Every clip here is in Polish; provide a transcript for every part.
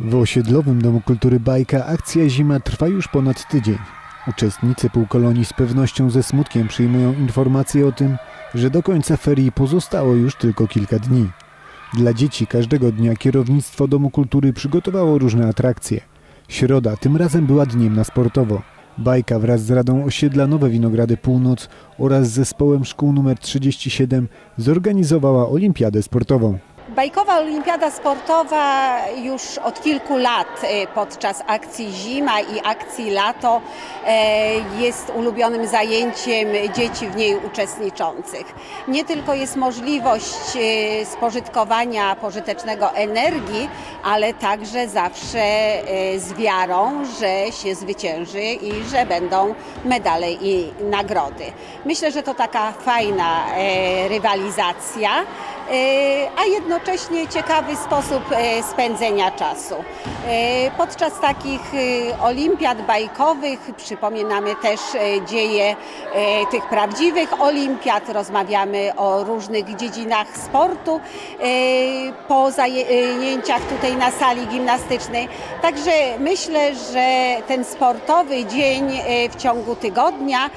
W osiedlowym Domu Kultury Bajka akcja Zima trwa już ponad tydzień. Uczestnicy półkolonii z pewnością ze smutkiem przyjmują informacje o tym, że do końca ferii pozostało już tylko kilka dni. Dla dzieci każdego dnia kierownictwo Domu Kultury przygotowało różne atrakcje. Środa tym razem była dniem na sportowo. Bajka wraz z Radą Osiedla Nowe Winogrady Północ oraz zespołem szkół nr 37 zorganizowała olimpiadę sportową. Bajkowa Olimpiada Sportowa już od kilku lat e, podczas akcji Zima i akcji Lato e, jest ulubionym zajęciem dzieci w niej uczestniczących. Nie tylko jest możliwość e, spożytkowania pożytecznego energii, ale także zawsze z wiarą, że się zwycięży i że będą medale i nagrody. Myślę, że to taka fajna rywalizacja a jednocześnie ciekawy sposób e, spędzenia czasu. E, podczas takich e, olimpiad bajkowych przypominamy też dzieje tych prawdziwych olimpiad, rozmawiamy o różnych dziedzinach sportu po zajęciach tutaj na sali gimnastycznej. Także myślę, że ten sportowy dzień w ciągu tygodnia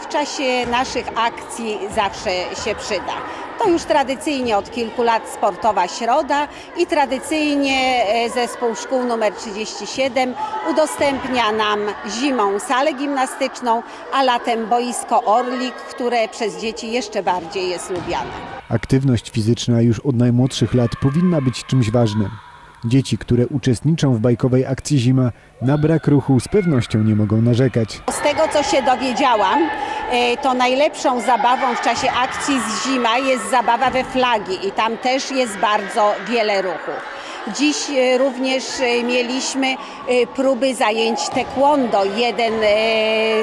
w czasie naszych akcji zawsze się przyda. To już tradycyjnie od kilku lat sportowa środa i tradycyjnie e, zespół szkół nr 37 udostępnia nam zimą salę gimnastyczną, a latem boisko Orlik, które przez dzieci jeszcze bardziej jest lubiane. Aktywność fizyczna już od najmłodszych lat powinna być czymś ważnym. Dzieci, które uczestniczą w bajkowej akcji Zima, na brak ruchu z pewnością nie mogą narzekać. Z tego, co się dowiedziałam, e, to najlepszą zabawą w czasie akcji z Zima jest zabawa we flagi i tam też jest bardzo wiele ruchu. Dziś e, również e, mieliśmy próby zajęć taekwondo. Jeden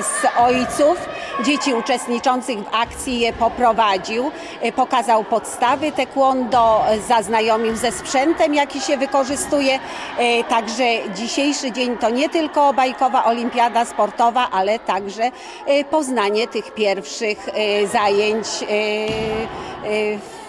z ojców dzieci uczestniczących w akcji je poprowadził, pokazał podstawy taekwondo, zaznajomił ze sprzętem, jaki się wykorzystuje. Także dzisiejszy dzień to nie tylko bajkowa olimpiada sportowa, ale także poznanie tych pierwszych zajęć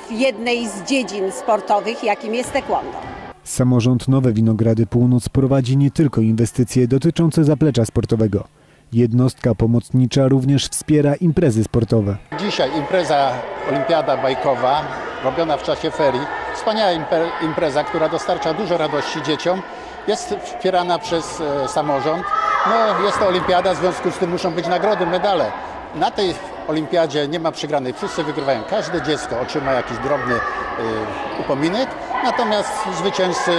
w jednej z dziedzin sportowych, jakim jest taekwondo. Samorząd Nowe Winogrady Północ prowadzi nie tylko inwestycje dotyczące zaplecza sportowego. Jednostka pomocnicza również wspiera imprezy sportowe. Dzisiaj impreza Olimpiada Bajkowa robiona w czasie ferii. Wspaniała impreza, która dostarcza dużo radości dzieciom. Jest wspierana przez e, samorząd. No, jest to olimpiada, w związku z tym muszą być nagrody, medale. Na tej olimpiadzie nie ma przegranej, wszyscy wygrywają. Każde dziecko otrzyma jakiś drobny y, upominek, natomiast zwycięzcy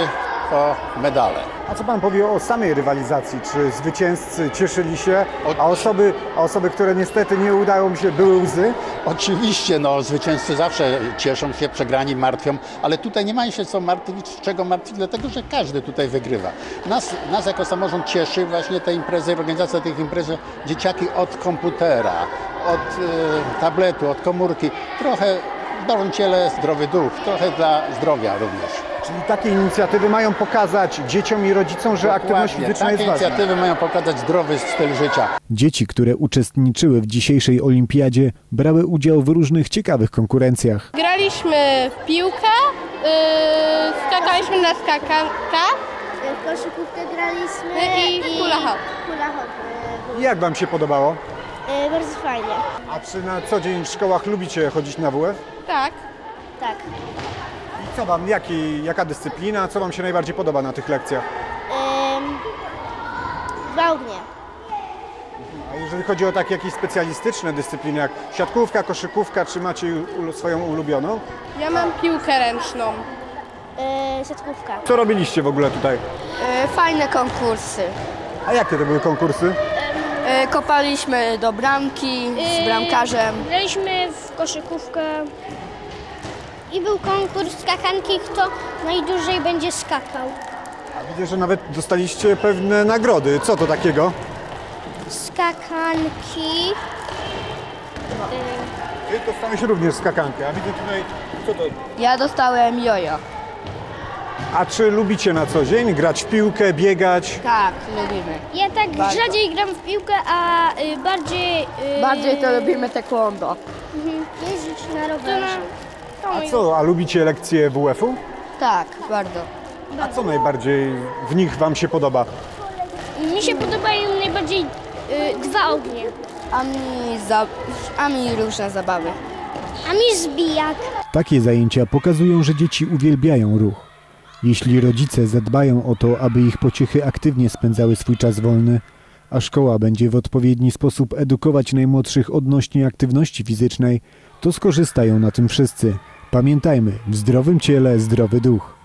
to medale. A co Pan powie o samej rywalizacji? Czy zwycięzcy cieszyli się, a osoby, a osoby które niestety nie udało mi się, były łzy? Oczywiście, no, zwycięzcy zawsze cieszą się, przegrani martwią, ale tutaj nie ma się co martwić, czego martwić, dlatego że każdy tutaj wygrywa. Nas, nas jako samorząd cieszy właśnie te imprezy, organizacja tych imprez, dzieciaki od komputera, od y, tabletu, od komórki, trochę zdrowym ciele, zdrowy duch, trochę dla zdrowia również. Czyli takie inicjatywy mają pokazać dzieciom i rodzicom, że Dokładnie. aktywność fizyczna takie jest ważna. inicjatywy mają pokazać zdrowy styl życia. Dzieci, które uczestniczyły w dzisiejszej olimpiadzie, brały udział w różnych ciekawych konkurencjach. Graliśmy w piłkę, yy, skakaliśmy na skakankach W koszykówkę graliśmy i w hula hop. hula hop. I Jak Wam się podobało? E, bardzo fajnie. A czy na co dzień w szkołach lubicie chodzić na WF? Tak. Tak. Co Wam, jaki, jaka dyscyplina, co Wam się najbardziej podoba na tych lekcjach? Ehm, dwa ognie. A jeżeli chodzi o takie jakieś specjalistyczne dyscypliny jak siatkówka, koszykówka, czy macie swoją ulubioną? Ja mam piłkę ręczną. E, siatkówka. Co robiliście w ogóle tutaj? Fajne konkursy. A jakie to były konkursy? E, Kopaliśmy do bramki z bramkarzem. Graliśmy w koszykówkę. I był konkurs skakanki, kto najdłużej będzie skakał. A widzę, że nawet dostaliście pewne nagrody. Co to takiego? Skakanki. Ty dostałeś również skakankę, a widzę tutaj, co to? Ja dostałem jojo. A czy lubicie na co dzień grać w piłkę, biegać? Tak, lubimy. Ja tak Bardzo. rzadziej gram w piłkę, a y, bardziej... Y, Bardziej to lubimy taekwondo. mhm, Jeździć na rowerze. A co, a lubicie lekcje WF-u? Tak, bardzo. A co najbardziej w nich Wam się podoba? Mi się podobają najbardziej y, dwa ognie. A mi, za, a mi różne zabawy. A mi zbijak. Takie zajęcia pokazują, że dzieci uwielbiają ruch. Jeśli rodzice zadbają o to, aby ich pociechy aktywnie spędzały swój czas wolny, a szkoła będzie w odpowiedni sposób edukować najmłodszych odnośnie aktywności fizycznej, to skorzystają na tym wszyscy. Pamiętajmy, w zdrowym ciele zdrowy duch.